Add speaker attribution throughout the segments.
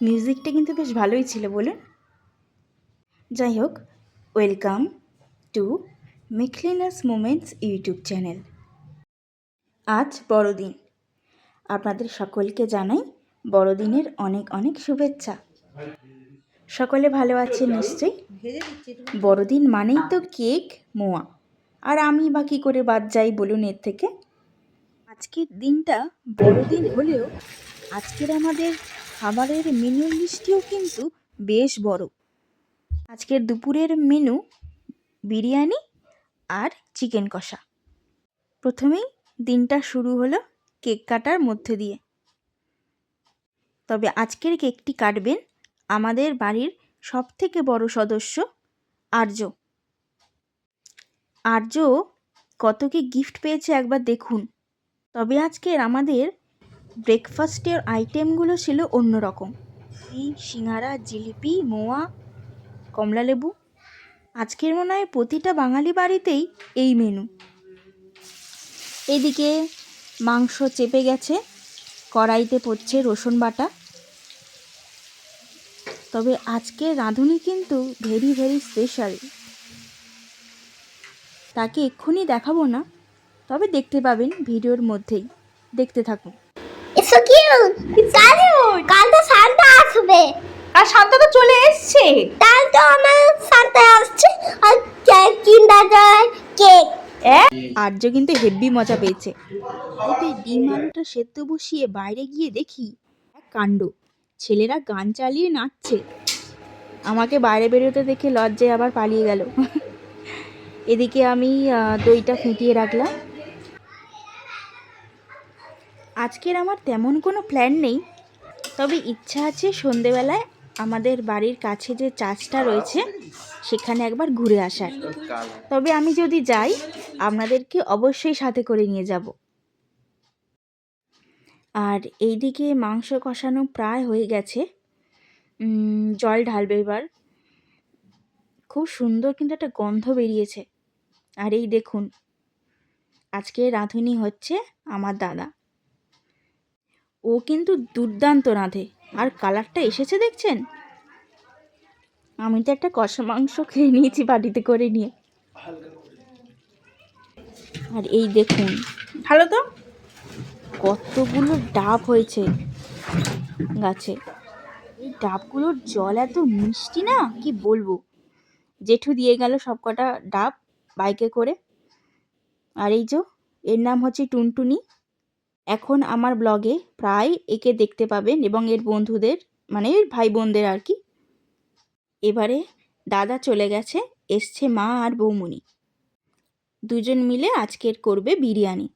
Speaker 1: মিউজিকটা কিন্তু বেশ ভালোই ছিল বলুন। যাই হোক, welcome to miscellaneous moments YouTube channel. আজ বড়দিন। আপনাদের সকলকে জানাই বড়দিনের অনেক অনেক শুভেচ্ছা। সকলে ভালো আছেন নিশ্চয়ই? বড়দিন মানেই তো কেক, মোয়া। আর আমি বা কী করে বাদ যাই বলুন এর থেকে? আজকের দিনটা বড়দিন হলেও আজকের আমাদের খাবারের মেনু লিস্টটিও কিন্তু বেশ বড়। আজকের দুপুরের মেনু বিরিয়ানি আর চিকেন কষা। প্রথমেই দিনটা শুরু হলো কেক কাটার মধ্যে দিয়ে। তবে আজকের কেকটি কাটবেন আমাদের বাড়ির সব থেকে বড় সদস্য আর্য। আর্য কত কি গিফট পেয়েছে একবার দেখুন। তবে আজকের আমাদের ব্রেকফাস্টের আইটেমগুলো ছিল অন্যরকম। এই সিঙ্গারা, জিলিপি, মোয়া কমলালেবু আজকের মনে হয় প্রতিটা বাঙালি বাড়িতেই এই মেনু এদিকে মাংস চেপে গেছে, কড়াইতে পড়ছে রসুন বাটা। তবে আজকের রাঁধুনি কিন্তু ভেরি ভেরি স্পেশাল তাকে এক্ষুনি দেখাবো না, তবে দেখতে পাবেন ভিডিওর মধ্যেই। দেখতে থাকুন।
Speaker 2: It's so cute. কাল কাল তো সান্তা আসবে।
Speaker 1: আর শান্ত তো চলে এসছে।
Speaker 2: কাল তো আমার সান্তা আসছে। আর কেক কিন্ডার জয় কেক
Speaker 1: আর্য কিন্তু হেব্বি মজা পেয়েছে। ওতে ডিম আলুটা সেদ্ধ বসিয়ে বাইরে গিয়ে দেখি এক কাণ্ড। ছেলেরা গান চালিয়ে নাচছে। আমাকে বাইরে বেরোতে দেখে লজ্জায় আবার পালিয়ে গেল। এদিকে আমি দইটা ফেটিয়ে রাখলাম। আজকের আমার তেমন কোনো প্ল্যান নেই। তবে ইচ্ছা আছে সন্ধেবেলায় আমাদের বাড়ির কাছে যে চার্চটা রয়েছে, সেখানে একবার ঘুরে আসার। তবে আমি যদি যাই, আপনাদেরকে অবশ্যই সাথে করে নিয়ে যাব। আর এইদিকে মাংস কষানো প্রায় হয়ে গেছে। জল ঢালবে এবার। খুব সুন্দর কিন্তু একটা গন্ধ বেরিয়েছে। আর এই দেখুন, আজকে রাঁধুনি হচ্ছে আমার দাদা। ও কিন্তু দুর্দান্ত রাঁধে। আর কালারটা এসেছে দেখছেন? আমি তো একটা কষা মাংস খেয়ে নিয়েছি বাড়িতে করে নিয়ে। আর এই দেখুন, ভালো তো? কতগুলো ডাব হয়েছে গাছে। এই ডাবগুলোর জল এত মিষ্টি না? কি বলব? জেঠু দিয়ে গেল সব কটা ডাব বাইকে করে। আর এই যে, এর নাম হচ্ছে টুনটুনি। এখন আমার ব্লগে প্রায় একে দেখতে পাবেন এবং এর বন্ধুদের মানে ভাই বোনদের আর কি। এবারে দাদা চলে গেছে এসছে মা আর বৌমনি দুজন মিলে আজকের করবে বিরিয়ানি।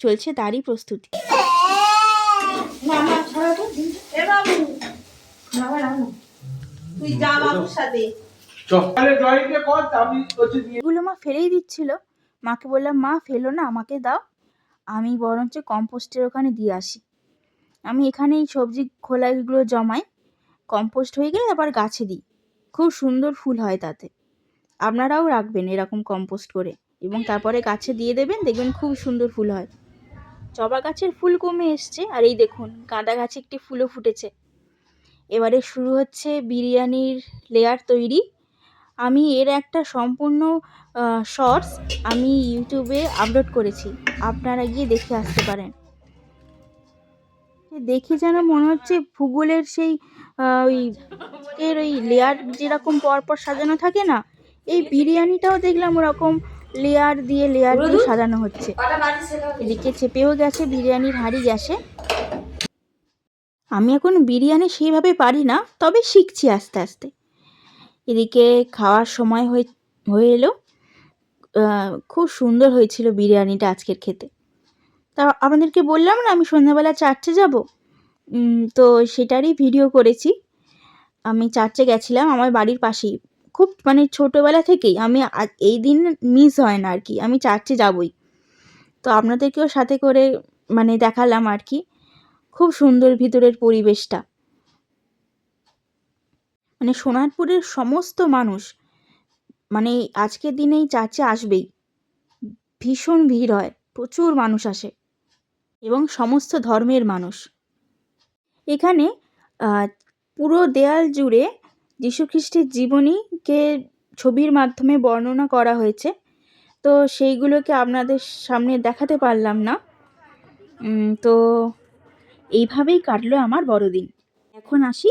Speaker 1: চলছে তারই প্রস্তুতি। এগুলো মা ফেলেই দিচ্ছিল। মাকে বললাম মা ফেলো না আমাকে দাও। আমি বরঞ্চ কম্পোস্টের ওখানে দিয়ে আসি। আমি এখানেই সবজি খোলাগুলো জমাই, কম্পোস্ট হয়ে গেলে আবার গাছে দিই। খুব সুন্দর ফুল হয় তাতে। আপনারাও রাখবেন এরকম কম্পোস্ট করে এবং তারপরে গাছে দিয়ে দেবেন, দেখবেন খুব সুন্দর ফুল হয়। জবা গাছের ফুল কমে এসছে আর এই দেখুন, গাঁদা গাছে একটি ফুলও ফুটেছে। এবারে শুরু হচ্ছে বিরিয়ানির লেয়ার তৈরি। আমি এর একটা সম্পূর্ণ শর্টস আমি ইউটিউবে আপলোড করেছি। আপনারা গিয়ে দেখে আসতে পারেন। দেখে যেন মনে হচ্ছে ভূগোলের সেই ওই এর ওই লেয়ার যেরকম পরপর সাজানো থাকে না এই বিরিয়ানিটাও দেখলাম ওরকম লেয়ার দিয়ে লেয়ার দিয়ে সাজানো হচ্ছে। এদিকে চেপেও গেছে বিরিয়ানির হাঁড়ি গ্যাসে আমি এখন বিরিয়ানি সেইভাবে পারি না তবে শিখছি আস্তে আস্তে। এদিকে খাওয়ার সময় হয়ে হয়ে এলো। খুব সুন্দর হয়েছিল বিরিয়ানিটা আজকের খেতে। তা আপনাদেরকে বললাম না আমি সন্ধ্যাবেলা চার্চে যাব? তো সেটারই ভিডিও করেছি। আমি চার্চে গেছিলাম, আমার বাড়ির পাশেই। খুব মানে ছোটোবেলা থেকেই আমি এই দিন মিস হয় না আর কি, আমি চার্চে যাবই। তো আপনাদেরকেও সাথে করে মানে দেখালাম আর কি। খুব সুন্দর ভিতরের পরিবেশটা। মানে সোনারপুরের সমস্ত মানুষ মানে আজকের দিনেই চার্চে আসবেই। ভীষণ ভিড় হয়, প্রচুর মানুষ আসে এবং সমস্ত ধর্মের মানুষ। এখানে পুরো দেয়াল জুড়ে যীশুখ্রিস্টের জীবনীকে ছবির মাধ্যমে বর্ণনা করা হয়েছে। তো সেইগুলোকে আপনাদের সামনে দেখাতে পারলাম না। তো এইভাবেই কাটলো আমার বড়দিন। এখন আসি